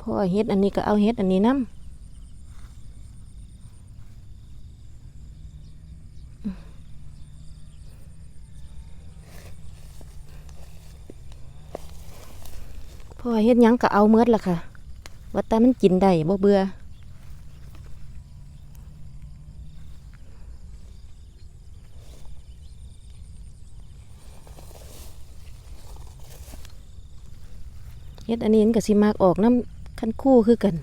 พอเฮ็ดอันนี้ก็เอาเฮ็ดอันนี้น้ำพอเฮ็ดยังก็เอาเมดละค่ะว่าแต่มันกินได้บ่เบื่อ เฮ็ดอันนี้มันก็สิมากออกน้ำคันคู่คือกัน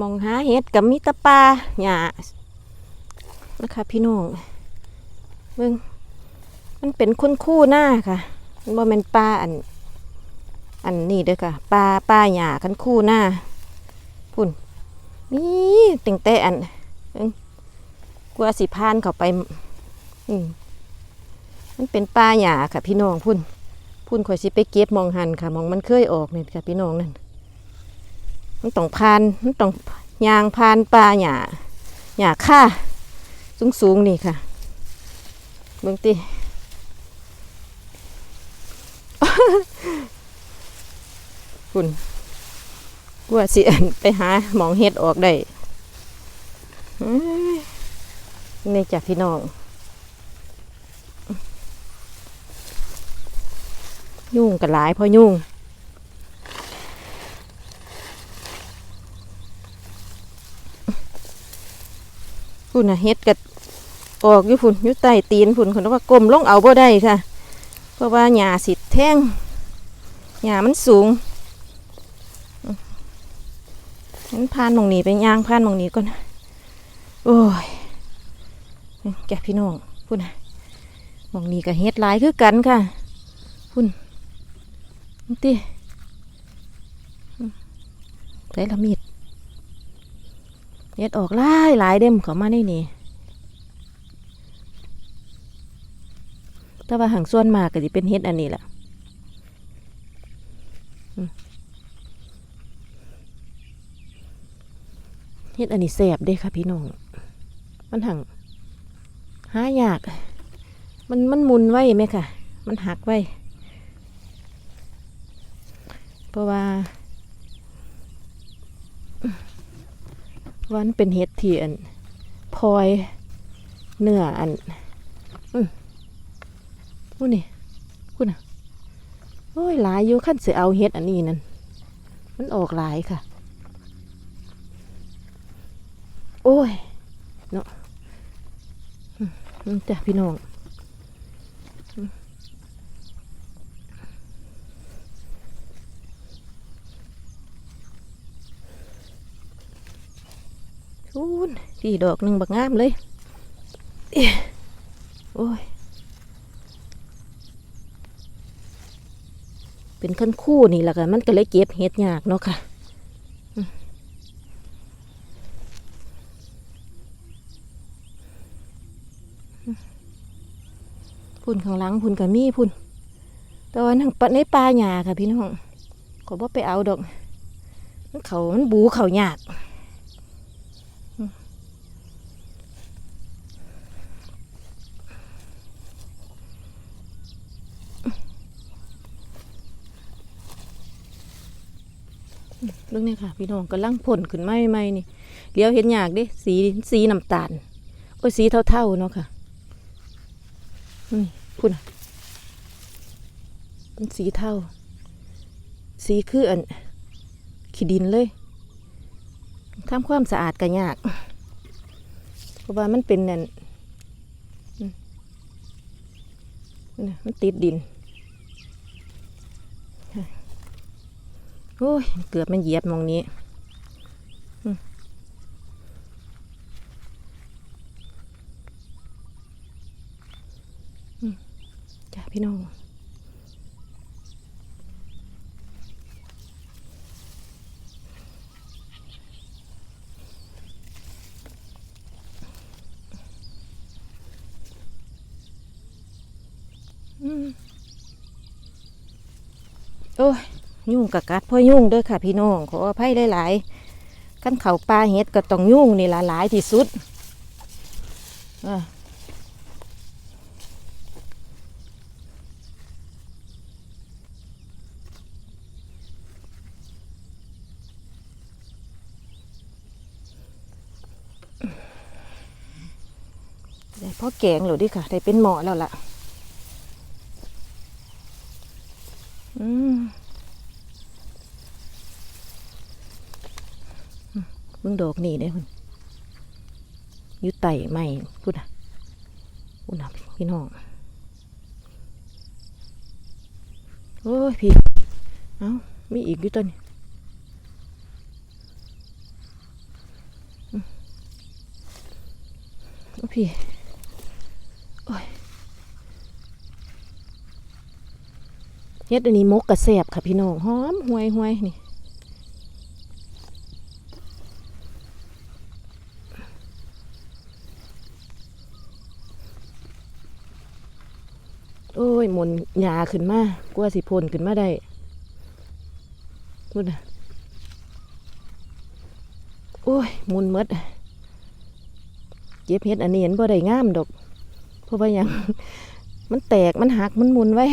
มองหาเฮ็ดกับมิตรปลาหญ้านะคะพี่น้องเบิ่งมันเป็นคนคู่หน้าค่ะมันบ่แม่นปลาอัน อันนี้เด้อค่ะปลาปลาหญ้าคันคู่หน้าพุ่นนี่ติ่งแต่อัน กลัวสิพานเข้าไปอืมมันเป็นป่าหญ้าค่ะ พี่น้องพุ่นพุ่นข่อยสิไปเก็บมองหันค่ะ มองมันเคยออกเนี่ยค่ะ พี่น้องนั่นมันต้องพานมันต้องยางพานป่าหญ้าหญ้าค่าสูงสูงนี่ค่ะเบิ่งติพุ่นกลัวสิไปหาหมองเห็ดออกได้ นี่จ้ะพี่น้อง ยุ่งกันหลายเพราะยุ่งพุ่นนะเฮ็ดกัดออกอยู่พุ่นอยู่ใต้ตีนพุ่นคนว่ากลมลงเอาบ่ได้ค่ะ เพราะว่าหญ้าสิแท่งหญ้ามันสูงงั้นพานมองนี้ไปย่างพานมองนี้ก่อนโอ้ย แกพี่น้องพุ่นมองนี้ก็เฮ็ดหลายคือกันค่ะพุ่นนี่ติอืมใส่ละมีดเฮ็ดออกหลายหลายเด้มเขามาในนี่แต่ว่าหังส่วนมากก็จะเป็นเฮ็ดอันนี้แหละเฮ็ดอันนี้แสบเด้ค่ะพี่น้อง มันหัง หายาก มันมันมุนไว้ไหมค่ะ มันหักไว้ เพราะว่าวันเป็นเห็ดเที่อันพลอยเนื้ออันอืมพูดนี่พูดน่ะโอ้ยหลายอยู่ขั้นเสียเอาเห็ดอันนี้นั่นมันออกหลายค่ะ โอ้ยอืม จ้ะพี่น้องชูนพี่ดอกหนึ่งบักงามเลย โอ้ย เป็นขั้นคู่นี่แหละค่ะ มันก็เลยเก็บเห็ดยากเนาะค่ะ พุ่นข้างหลังพุ่นกับมีพุ่นแต่ว่านั่งปะในป่าหญ้าค่ะพี่น้องขอบ่ไปเอาดอกมันเขามันบูเขาหยากเรื่องนี้ค่ะ พี่น้องกำลังพ่นขึ้นไม้ไม้นี่เลี้ยวเห็นหยากดิสีสีน้ำตาลโอ้ยสีเท่าๆเนาะค่ะนี่ พูดนะเป็นสีเทาสีคืออันขี้ดินเลยทำความสะอาดก็ยาก เพราะว่ามันเป็นนั่นอืมนี่นะมันติดดินโอ้ยเกือบมันเหยียบมองนี้ จ้ะพี่น้องอืมโอ้ยยุ่งกับกัดพ่อยุ่งเด้อค่ะพี่น้องขออภัยหลายๆขั้นเขาปลาเห็ดก็ต้องยุ่งนี่ละหลายที่สุดอ่ะพ่อแกงหรือดิค่ะ ได้เป็นหมอแล้วล่ะ อืมมึงดอกนี่ได้คุณอยู่ไต่ใหม่พูดอะพูดอะพี่น้องโอ้ยพี่ เอ้า มีอีกอยู่ตัวนี้อืมโอ้พี่ โอ้ย เฮ็ดอันนี้มกกระแสบค่ะพี่น้องหอมห่วยห่วยนี่โอ้ยมุนหยาขึ้นมากลัวสิพลขึ้นมาได้พูดนะโอ้ยมุนหมดเจ็บเฮ็ดอันนี้เห็นบ่ได้งามดอกเพราะว่ายังมันแตกมันหักมันมุนไว้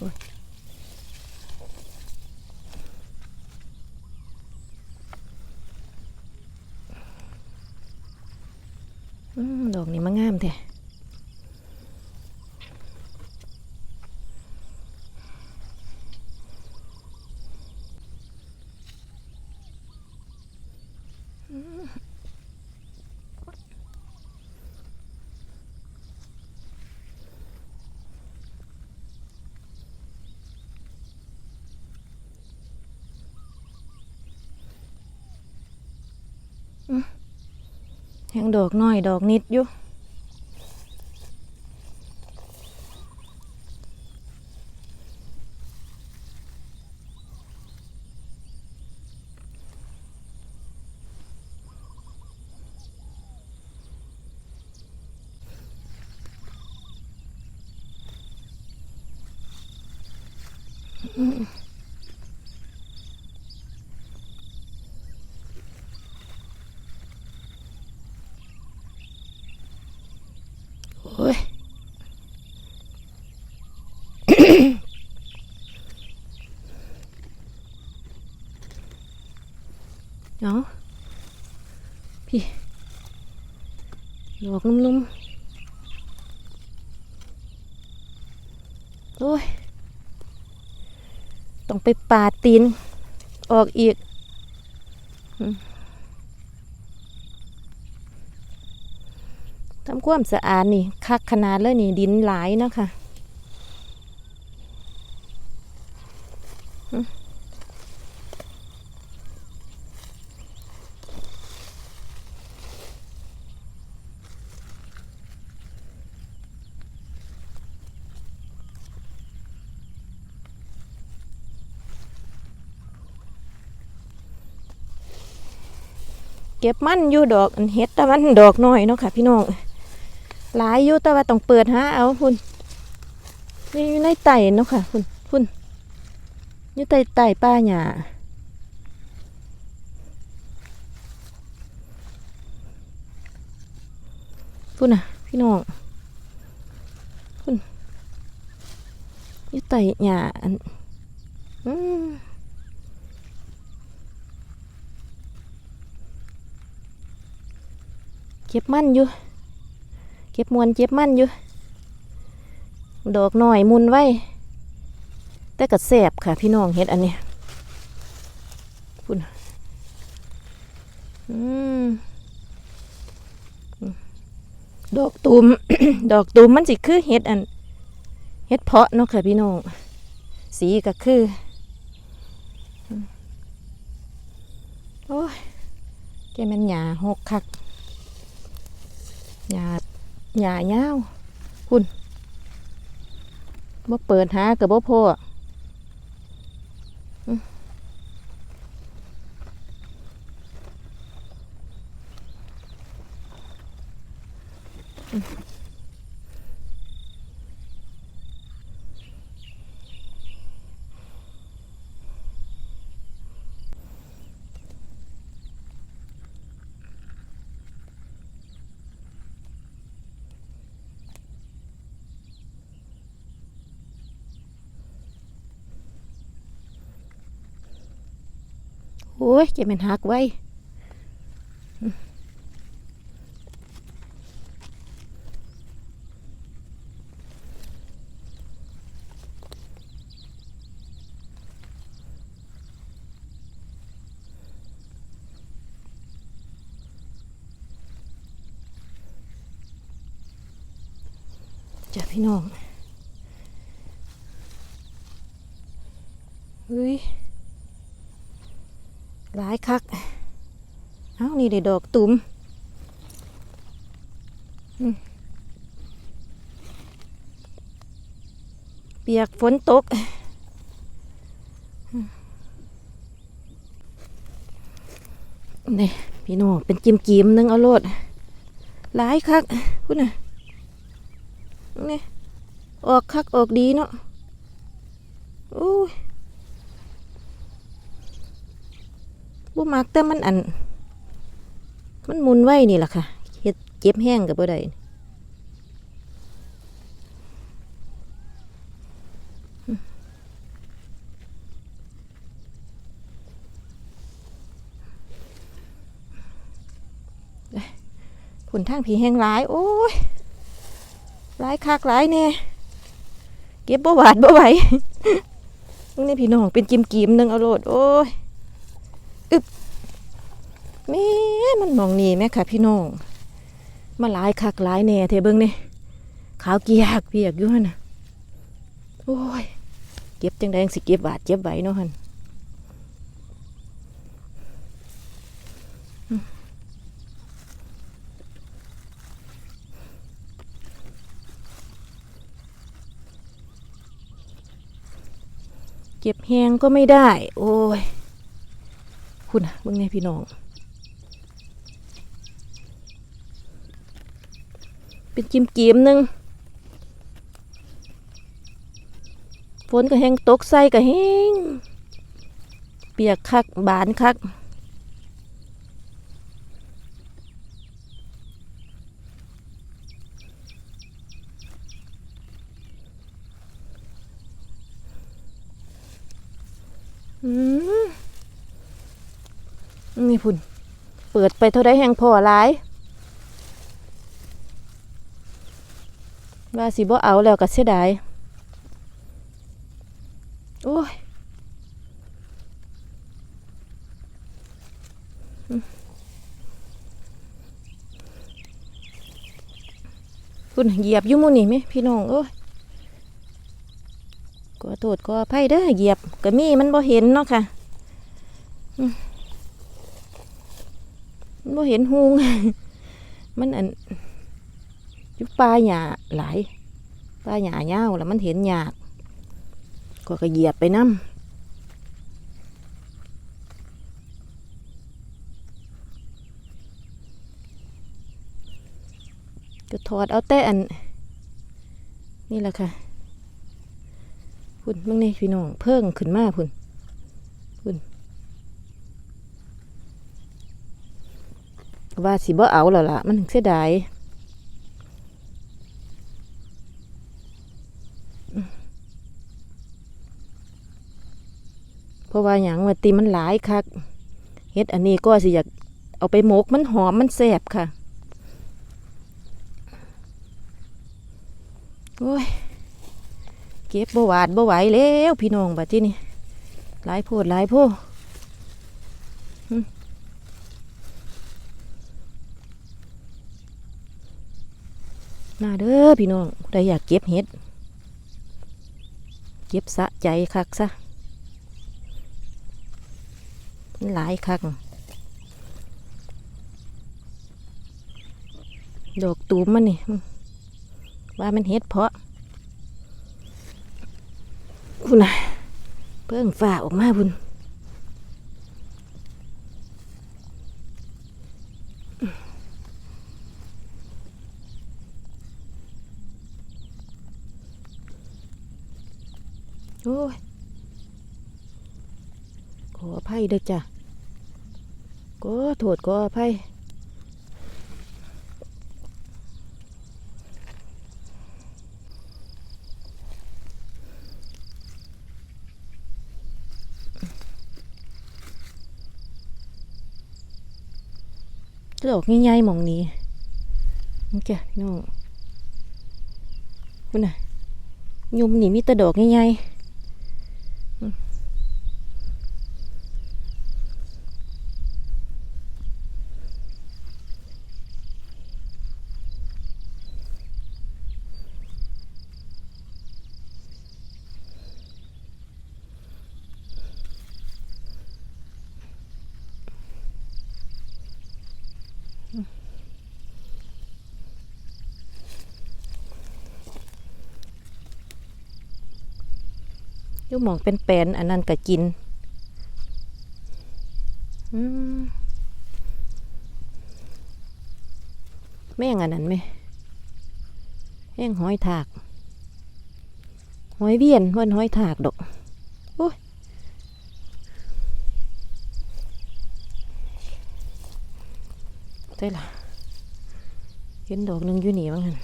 อืม ดอกนี้มันงามแท้ ยังดอกน้อยดอกนิดอยู่โอ้ย เนาะ พี่ดอกนุ่มๆ โอ้ย ต้องไปปาดตีน ออกอีกทำความสะอาดนี่ คักขนาดเลยนี่ ดินหลายนะคะ เก็บมันอยู่ดอกเฮ็ดแต่มันดอกน้อยเนาะค่ะพี่น้องหลายอยู่แต่ว่าต้องเปิดหาเอาคุณนี่อยู่ในไต่เนาะค่ะคุณคุณอยู่ใต้ไต่ป้าหญ้าคุณน่ะ พี่น้องคุณอยู่ใต้หญ้าอันอืม เก็บมั่นอยู่ เก็บมวนเก็บมั่นอยู่ ดอกหน่อยมุนไว้ แต่ก็แสบค่ะพี่น้องเฮ็ดอันเนี้ยคุณอืมดอกตูม ดอกตูมมันสิคือเฮ็ดอันเฮ็ดเพาะเนาะค่ะพี่น้อง สีก็คือ โอ้ยแกมันหยาหกคัก หยาหญ้ายาวคุณบ่เปิดหากับบ่พออืม โอ้ยจะเป็นหักไว้จ้ะพี่น้อง เฮ้ย หลายคัก นี่ได้ดอกตุ่มอืมเปียกฝนตกนี่พี่น้องเป็นจิมจิมๆนึงเอาโลดหลายคักคุณน่ะนี่ออกคักออกดีเนาะโอ้บ่มักแต่มันอัน มันมุนไว้นี่แหละค่ะเฮ็ดเจ็บแห้งกับบ่ได้ผลทางผีแห้งหลาย โอ้ยหลายคักหลายแน่เก็บบ่หวาดบ่ไหวนี่พี่น้องเป็นกิมกิมนึงเอาโลดโอ้ยอึบ แม่มันมองนี่แม่ค่ะพี่น้อง มาหลายคักหลายแน่เทเบิ่งนี่ขาวเกียกเปียกอยู่น่ะโอ้ย เก็บจังได๋สิเก็บบาดเจ็บไหวเนาะหั่นเก็บแฮงก็ไม่ได้ โอ้ย คุณน่ะเบิ่งนี่พี่น้อง เป็นจิมจิมหนึงฝนก็แห้งตกใส่ก็แห้งเปียกคักบานคักอืมนี่พุ่น เปิดไปเท่าไดแห่งพอหลาย ว่าสิบ่เอาแล้วก็เสียดายโอ้ยคุณเหยียบยู่มูนี่ไหมพี่น้องเอ้ยขอโทษขออภัยเด้อเหยียบก็มีมันบ่เห็นเนาะค่ะมมันบ่เห็นหูงมันอัน ยู่ป่าหญ้าหลายป่าหญ้ายาแล้วมันเห็นหยากก็ก็เหยียบไปน้ำก็ถอดเอาแต่อัน นี่แหละค่ะพุ่นมึงนี่พี่น้องเพิ่งขึ้นมาพุ่นพุ่นว่าสิบ่เอาแล้วล่ะ มันถึงเสียดาย เพราะว่าอย่างว่าตีมันหลายคักเฮ็ดอันนี้ก็สิอยากเอาไปหมกมันหอมมันแซบค่ะโอ้ยเก็บบ่หวาดบ่ไหวแล้วพี่น้องบัดที่นี่หลายโพดหลายโพดน่าเด้อพี่น้องใครอยากเก็บเห็ด เก็บสะใจคักซะ หลายคักดอกตูมมันนี่ว่ามันเฮ็ดเพาะพุ่นน่ะเพิ่งฝ่าออกมาบุญ เด้อจ้ะก็ถอดก็อภัยดอกง่ายๆมองนี้นี่จ้ะพี่น้องคุณน่ะยุมนี่มีแต่ดอกง่ายๆ ยุหมองเป็นแปนอันนั้นก็กิน แม่งอันนั้นไหมแม่งหอยถาก หอยเวียนวันหอยถากดอกโอ้ยได้ละเห็นดอกหนึ่งอยู่นี่บ้างหัน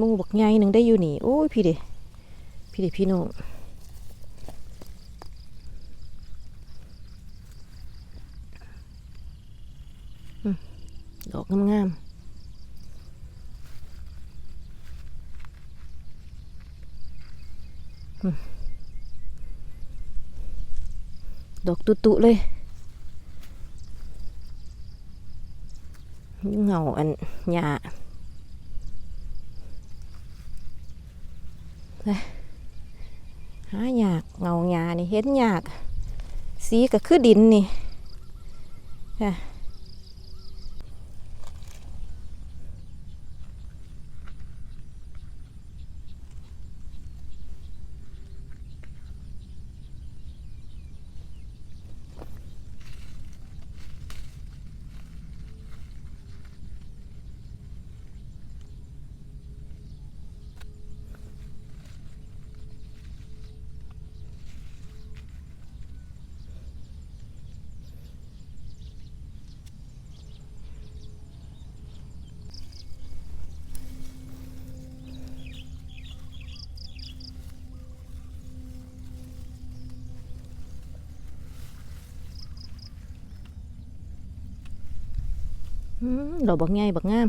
มูบักใหญ่หนึ่งได้อยู่นี่ โอ้ยพี่เดพี่เดพี่น้องอืมดอกงามๆดอกตุๆเลยเงาอันหญ้า หาหยากเงาหยานี่เห็นยาก สีก็คือดินนี่ค่ะ ดอกบักใหญ่บักงาม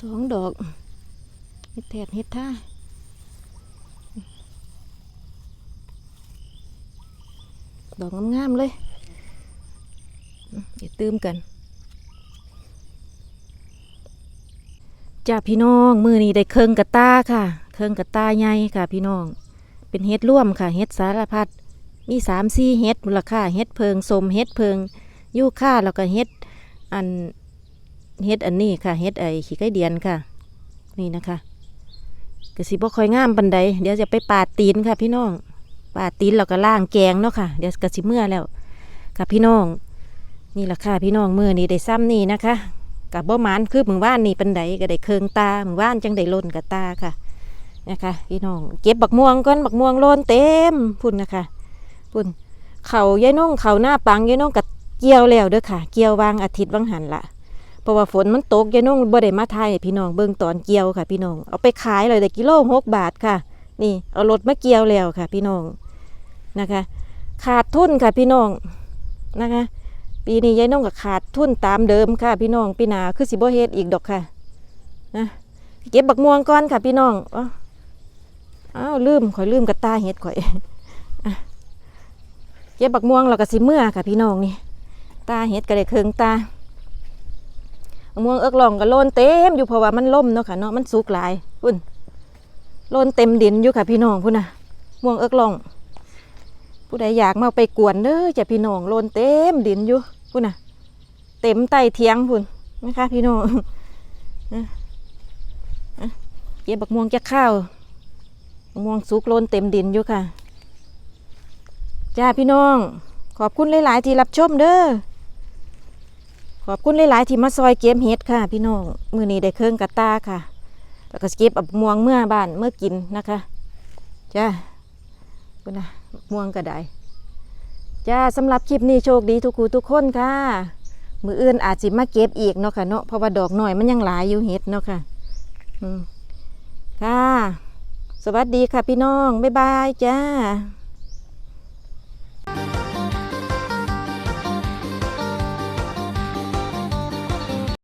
สองดอกเฮ็ดแถบเฮ็ดท่าดอกงามๆเลยอืมอย่าตื้มกันจ้าพี่น้องมือนี้ได้เครื่องกระตาค่ะ เครื่องกระตาใหญ่ค่ะ พี่น้อง เป็นเฮ็ดร่วมค่ะ เฮ็ดสารพัดมีสามสี่เฮ็ดมูลค่าเฮ็ดเพิงสมเฮ็ดเพิงยูค่าแล้วก็เฮ็ดอัน เฮ็ดอันนี้ค่ะเฮ็ดไอ้ขี้ไก่เดียนค่ะ นี่นะคะกะสิบ่ค่อยงามปันใดเดี๋ยวจะไปปาดตีนค่ะ พี่น้องปาดตีนแล้วก็ล่างแกงเนาะค่ะ เดี๋ยวกะสิเมื่อแล้ว ค่ะพี่น้อง นี่แหละค่ะพี่น้องเมื่อนี้ได้ซ้ำนี่นะคะกับบ่หมานคือมือว่านนี่ปันใดก็ได้เคืองตามือว่านจังได้ล่นกับตาค่ะนะคะพี่น้องเก็บบักม่วงก่อนบักม่วงโลนเต็มพุ่นนะคะพุ่นเขายายน้องเขาหน้าปังยายน้องกับเกี่ยวแล้วเด้อค่ะ เกี่ยววางอาทิตย์วางหันละ เพราะว่าฝนมันตกยายน้องบ่ได้มาไทยพี่น้องเบิ่งตอนเกี่ยวค่ะ พี่น้องเอาไปขายเลยได้กิโลหกบาทค่ะ นี่เอารถมาเกี่ยวแล้วค่ะ พี่น้องนะคะ ขาดทุนค่ะพี่น้องนะคะ ปีนี้ยายน้องก็ขาดทุนตามเดิมค่ะ พี่น้องปีหนาคือสิบ่เฮ็ดอีกดอกค่ะนะเก็บบักม่วงก่อนค่ะพี่น้องอ้าวอ้าวลืมข่อยลืมกระตาเฮ็ดข่อยเก็บบักม่วงแล้วก็สิเมื่อค่ะพี่น้องนี่ตาเฮ็ดก็ได้เคืองตา ม่วงเอิกหลองก็โลนเต็มอยู่เพราะว่ามันล่มเนาะค่ะเนาะมันสุกหลายอุ่นโลนเต็มดินอยู่ค่ะพี่น้องพุ่นน่ะม่วงเอิกลอง ผู้ใดอยากมาไปกวนเด้อจะพี่น้องโลนเต็มดินอยู่พุ่นน่ะเต็มใต้เทียงพุ่นนะคะพี่น้องอะอะเก็บบักม่วงจะข้าวม่วงสุกโลนเต็มดินอยู่ค่ะจ้าพี่น้อง ขอบคุณหลาย ๆ ที่รับชมเด้อ ขอบคุณหลาย ๆ ที่มาซอยเก็บเห็ดค่ะ พี่น้องมือนี้ได้เครื่องกระตาค่ะ แล้วก็เก็บอาบักม่วงเมื่อบ้านเมื่อกินนะคะจ้าคุณนะม่วงก็ได้จ้าสำหรับคลิปนี้โชคดีทุกคูทุกคนค่ะ มืออื่นอาจสิมาเก็บอีกเนาะค่ะเนาะเพราะว่าดอกหน่อยมันยังหลายอยู่เห็ดเนาะค่ะค่ะ สวัสดีค่ะพี่น้อง บ๊ายบายจ้า